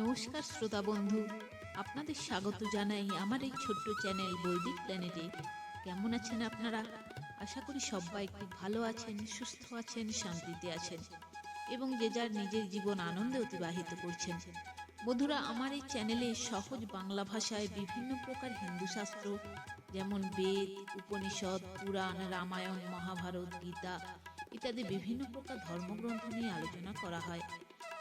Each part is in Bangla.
নমস্কার শ্রোতা বন্ধু। আপনাদের স্বাগত জানাই আমার এই ছোট্ট চ্যানেল বৈদিক প্ল্যানেটে। কেমন আছেন আপনারা? আশা করি সবাই খুব ভালো আছেন, সুস্থ আছেন, শান্তিতে আছেন এবং যে যার নিজের জীবন আনন্দে অতিবাহিত করছেন। বন্ধুরা, আমার এই চ্যানেলে সহজ বাংলা ভাষায় বিভিন্ন প্রকার হিন্দু শাস্ত্র যেমন বেদ, উপনিষদ, পুরাণ, রামায়ণ, মহাভারত, গীতা ইত্যাদি বিভিন্ন প্রকার ধর্মগ্রন্থ নিয়ে আলোচনা করা হয়।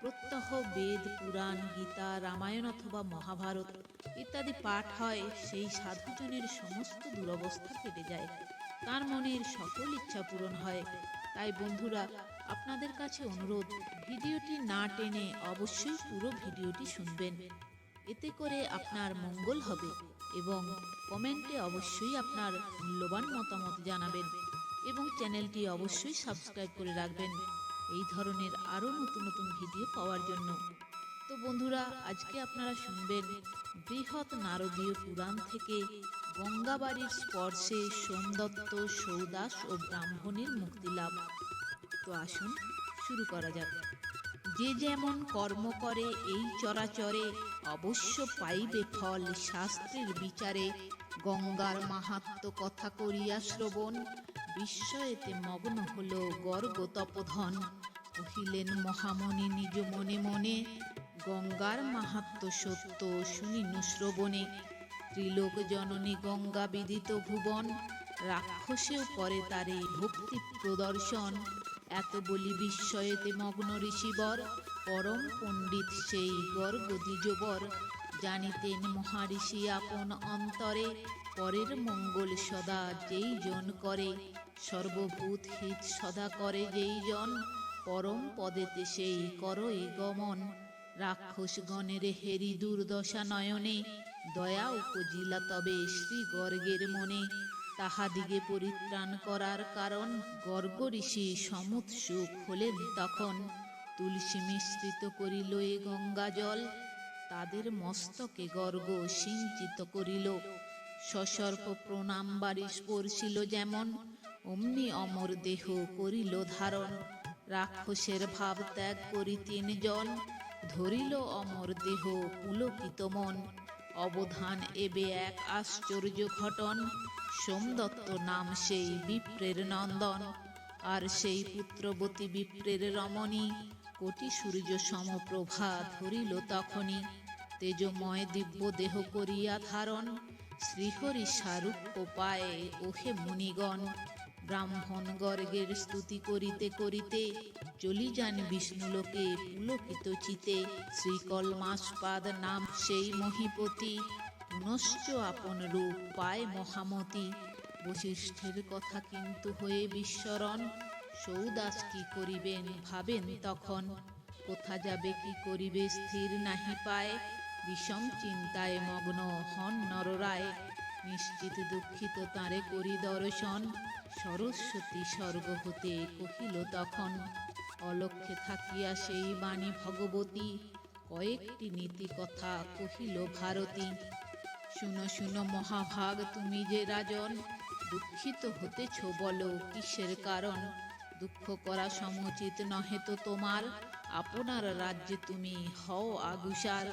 প্রত্যহ বেদ, পুরাণ, গীতা, রামায়ণ অথবা মহাভারত ইত্যাদি পাঠ হয়, সেই সাধুজনের সমস্ত দুরবস্থা কেটে যায়। তার মনের সকল ইচ্ছা পূরণ হয়। তাই বন্ধুরা, আপনাদের কাছে অনুরোধ, ভিডিওটি না টেনে অবশ্যই পুরো ভিডিওটি শুনবেন। এতে করে আপনার মঙ্গল হবে এবং কমেন্টে অবশ্যই আপনার মূল্যবান মতামত জানাবেন এবং চ্যানেলটি অবশ্যই সাবস্ক্রাইব করে রাখবেন। এই ধরনের আরও নতুন নতুন ভিডিও পাওয়ার জন্য। তো বন্ধুরা, আজকে আপনারা শুনবেন বৃহৎ নারদীয় পুরাণ থেকে গঙ্গাবাড়ির স্পর্শে সোমদত্ত সৌদাস ও ব্রাহ্মণের মুক্তিলাভ তো আসুন, শুরু করা যাক। যে যেমন কর্ম করে, এই চরাচরে অবশ্য পাইবে ফল। শাস্ত্রের বিচারে গঙ্গার মাহাত্ম কথা করিয়া শ্রবণ। বিস্ময়েতে মগ্ন হল গর্গ তপধন কহিলেন, মহামণি নিজ মনে মনে গঙ্গার মাহাত্ম সত্য শুনিনু শ্রবণে। ত্রিলোক জননী গঙ্গা বিদিত ভুবন, রাক্ষসেও করে তারে ভক্তি প্রদর্শন। এত বলি বিস্ময়েতে মগ্ন ঋষিবর, পরম পণ্ডিত সেই গর্গ দ্বিজবর জানিতেন মহারিষি আপন অন্তরে, পরের মঙ্গল সদা যেই জন করে। সর্বভূত হিত সদা করে যেই জন পরম পদেতে সেই করই গমন। রাক্ষসগণের হেরি দুর্দশা নয়নে দয়া উপজিলা তবে শ্রী গর্গের মনে। তাহাদিগে পরিত্রাণ করার কারণ গর্গ ঋষি সমুৎ সুখ হলেন তখন। তুলসী মিশ্রিত করিল এ গঙ্গা জল, তাদের মস্তকে গর্গ সিঞ্চিত করিল। সসর্প প্রণাম বাড়ি স্পর্শিল যেমন, অমনি অমর দেহ করিল ধারণ। রাক্ষসের ভাব ত্যাগ করি তিনজন। ধরিল অমর দেহ পুলকিত মন। অবধান এবে এক আশ্চর্য ঘটন। সোমদত্ত নাম সেই বিপ্রের নন্দন। আর সেই পুত্রবতী বিপ্রের রমণী। কোটি সূর্য সমপ্রভা ধরিল তখনই। তেজময় দিব্য দেহ করিয়া ধারণ। শ্রীহরি স্বারূপ্য পায়ে ওহে মুনিগণ। ব্রাহ্মণ গর্গের স্তুতি করিতে করিতে চলি যান বিষ্ণুলোকে পুলকিত চিতে। শ্রীকল শ্রীকলমাসপাদ নাম সেই মহিপতি, পুনশ্চ আপন রূপ পায় মহামতি। বশিষ্ঠের কথা কিন্তু হয়ে বিস্মরণ, সৌদাস কি করিবেন ভাবেন তখন। কোথা যাবে কি করিবে স্থির নাহি পায়, বিষম চিন্তায় মগ্ন হন নররায়। নিশ্চিত দুঃখিত তাঁরে করি দর্শন। সরস্বতী স্বর্গ হতে কহিল তখন অলক্ষে থাকিয়া সেই বাণী ভগবতী। কয়েকটি নীতি কথা কহিল ভারতী। শুনো শুনো মহাভাগ, তুমি যে রাজন, দুঃখিত হতেছ বলো কিসের কারণ? দুঃখ করা সমুচিত নহে তো তোমার, আপনার রাজ্যে তুমি হও আগুসার।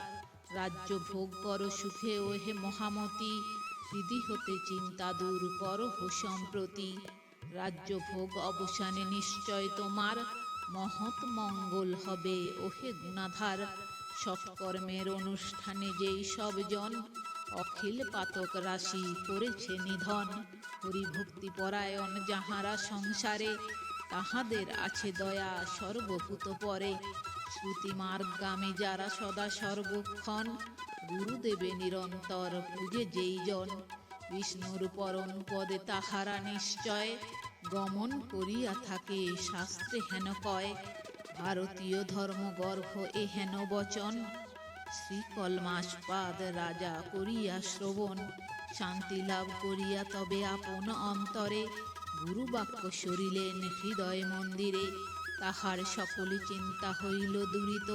রাজ্য ভোগ করো সুখে ও হে মহামতি। হৃদি হতে চিন্তা দূর করো হো সম্প্রতি। রাজ্য ভোগ অবসানে নিশ্চয় তোমার মহৎ মঙ্গল হবে, ওহে গুণাধার। সৎকর্মের অনুষ্ঠানে যেই সব জন অখিল পাতক রাশি করেছে নিধন হরিভক্তি পরায়ণ যাহারা সংসারে, তাহাদের আছে দয়া সর্বভূত পরে। শ্রুতিমার্গামী যারা সদা সর্বক্ষণ গুরুদেবে নিরন্তর পূজে যেই জন বিষ্ণুর পরম পদে তাহারা নিশ্চয়, গমন করিয়া থাকে শাস্ত্রে হেন কয়, ভারতীয় ধর্মগর্ভ এ হেন বচন, শ্রীকল মাসপাদ রাজা করিয়া শ্রবণ, শান্তি লাভ করিয়া তবে আপন অন্তরে গুরু বাক্য সরিলেন হৃদয় মন্দিরে। তাহার সকল চিন্তা হইল দূরিত,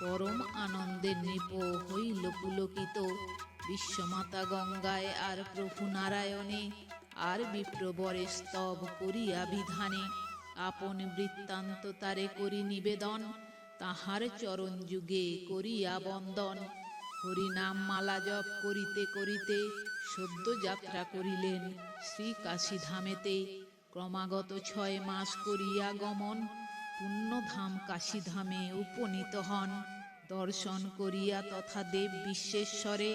পরম আনন্দের নৃপ হইল পুলকিত। বিশ্বমাতা গঙ্গায় আর প্রভু নারায়ণে, আর বিপ্রবরে স্তব করিয়া বিধানে, আপন বৃত্তান্ত তারে করি নিবেদন, তাহার চরণ যুগে করিয়া বন্দন। হরিনাম মালা জপ করিতে করিতে সদ্য যাত্রা করিলেন শ্রী কাশী ধামেতে ক্রমাগত ছয় মাস করিয়া গমন পুণ্যধাম কাশীধামে উপনীত হন। দর্শন করিয়া তথা দেব বিশ্বেশ্বরে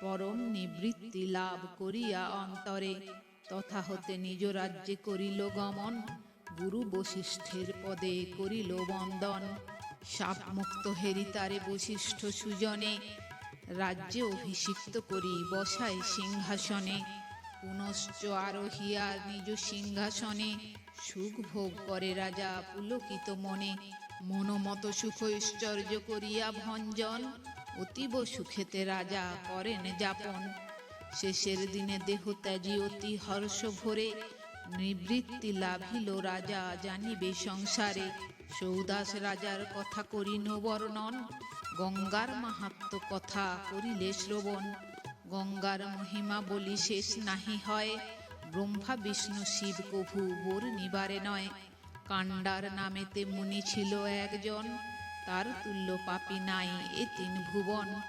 পরম নিবৃত্তি লাভ করিয়া অন্তরে। তথা হতে নিজ রাজ্যে করিল গমন, গুরু বশিষ্ঠের পদে করিল বন্দন। সাপমুক্ত হেরিতারে বশিষ্ঠ সুজনে, রাজ্যে অভিষিক্ত করি বসায় সিংহাসনে। পুনশ্চ আরোহিয়া নিজ সিংহাসনে সুখ ভোগ করে রাজা পুলকিত মনে। মনোমত সুখ ঐশ্বর্য করিয়া ভঞ্জন। অতীব সুখেতে রাজা করেন যাপন। শেষের দিনে দেহ ত্যাজি অতি হর্ষ ভরে। নিবৃত্তি লাভিল রাজা জানিবে সংসারে। সৌদাস রাজার কথা করিন বর্ণন গঙ্গার মাহাত্ম কথা করিলে শ্রবণ। গঙ্গার মহিমা বলি শেষ নাহি হয়। ব্রহ্মা, বিষ্ণু, শিব কভু বোর নিবারে নয়। কাণ্ডার নামেতে মুনি ছিল একজন, তার তুল্য পাপি নাই এ তিন ভুবন।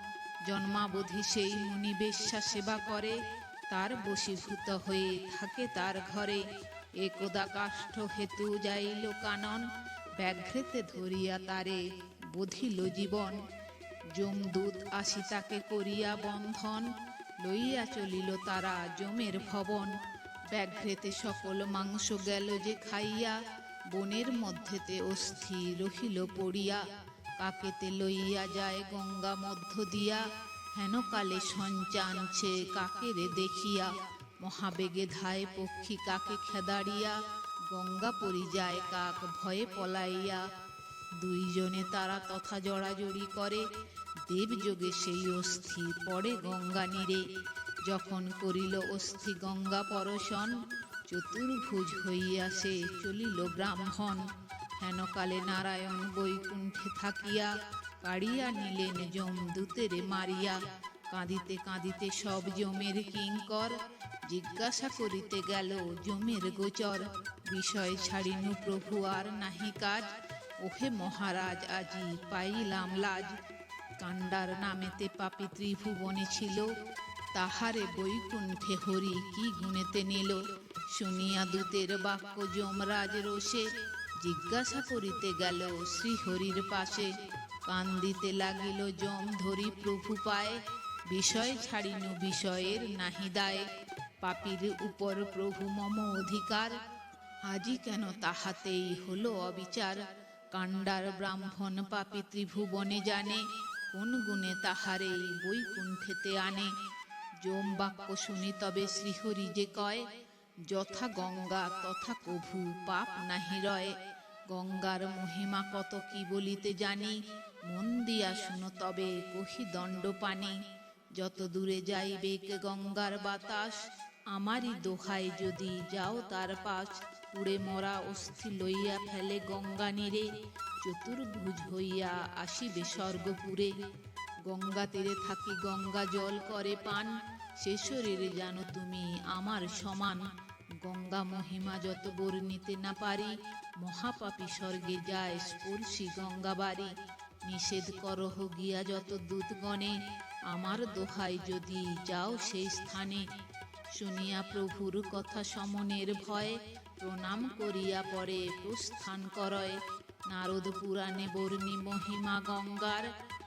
জন্মাবধি সেই মুনি বেশ্যা সেবা করে, তার বশীভূত হয়ে থাকে তার ঘরে। একদা কাষ্ঠ হেতু যাইল কানন ব্যাঘ্রেতে ধরিয়া তারে বধিল জীবন। যমদূত আসি তাকে করিয়া বন্ধন, লইয়া চলিল তারা জমের ভবন। ব্যাঘ্রেতে সকল মাংস গেল যে খাইয়া, বনের মধ্যেতে অস্থি রহিল পড়িয়া। কাকেতে লইয়া যায় গঙ্গা মধ্য দিয়া। হেন কালে সঞ্চানছে কাকেরে দেখিয়া। মহাবেগে ধায় পক্ষী কাকে খেদাড়িয়া গঙ্গা পরি যায় কাক ভয়ে পলাইয়া। দুইজনে তারা তথা জড়াজড়ি করে। দেবযোগে সেই অস্থি পড়ে গঙ্গা নীরে। যখন করিল অস্থি গঙ্গা পরশন, চতুর্ভুজ হইয়া সে চলিল ব্রাহ্মণ। হেনকালে নারায়ণ বৈকুণ্ঠে থাকিয়া কাড়িয়া নিলেন যম দূতেরে মারিয়া। কাঁদিতে কাঁদিতে সব জমের কিঙ্কর, জিজ্ঞাসা করিতে গেল জমের গোচর। বিষয় ছাড়িনু প্রভু আর নাহি কাজ, ওহে মহারাজ, আজি পাইলাম লাজ। কাণ্ডার নামেতে পাপি ত্রিভুবনে ছিল তাহারে বৈকুণ্ঠে হরি কি গুণেতে নিল? শুনিয়া দূতের বাক্য যমরাজ রোষে, জিজ্ঞাসা করিতে গেল শ্রীহরির পাশে। কান্দিতে লাগিল যম ধরি প্রভু পায়ে, বিষয় ছাড়িনু বিষয়ের নাহি দায়। পাপির উপর প্রভু মম অধিকার, আজি কেন তাহাতেই হলো অবিচার? কাণ্ডার ব্রাহ্মণ পাপি ত্রিভুবনে জানে, কোন গুণে তাহারেই বৈকুণ্ঠেতে আনে? যম বাক্য শুনি তবে শ্রীহরি যে কয়, যথা গঙ্গা, তথা কভু, পাপ নাহি রয়। গঙ্গার মহিমা কত কি বলিতে জানি, মন দিয়া শুনো তবে কহি দণ্ড পানি। যত দূরে যাইবে কে গঙ্গার বাতাস, আমারই দোহাই যদি যাও তার পাশ। পুড়ে মরা অস্থি লইয়া ফেলে গঙ্গা নীরে, চতুর্ভুজ হইয়া আসিবে স্বর্গপুরে। গঙ্গা তীরে থাকি, গঙ্গা জল করে পান। সে শরীরে জানো তুমি আমার সমান। গঙ্গা মহিমা যত বর্ণিতে না পারি, মহাপাপী স্বর্গে যায় স্পর্শী গঙ্গা বাড়ি। নিষেধ করহ গিয়া যত দূতগণে, আমার দোহাই যদি যাও সেই স্থানে। শুনিয়া প্রভুর কথা সমনের ভয়, প্রণাম করিয়া পরে প্রস্থান করয়। নারদ পুরাণে বর্ণি মহিমা গঙ্গার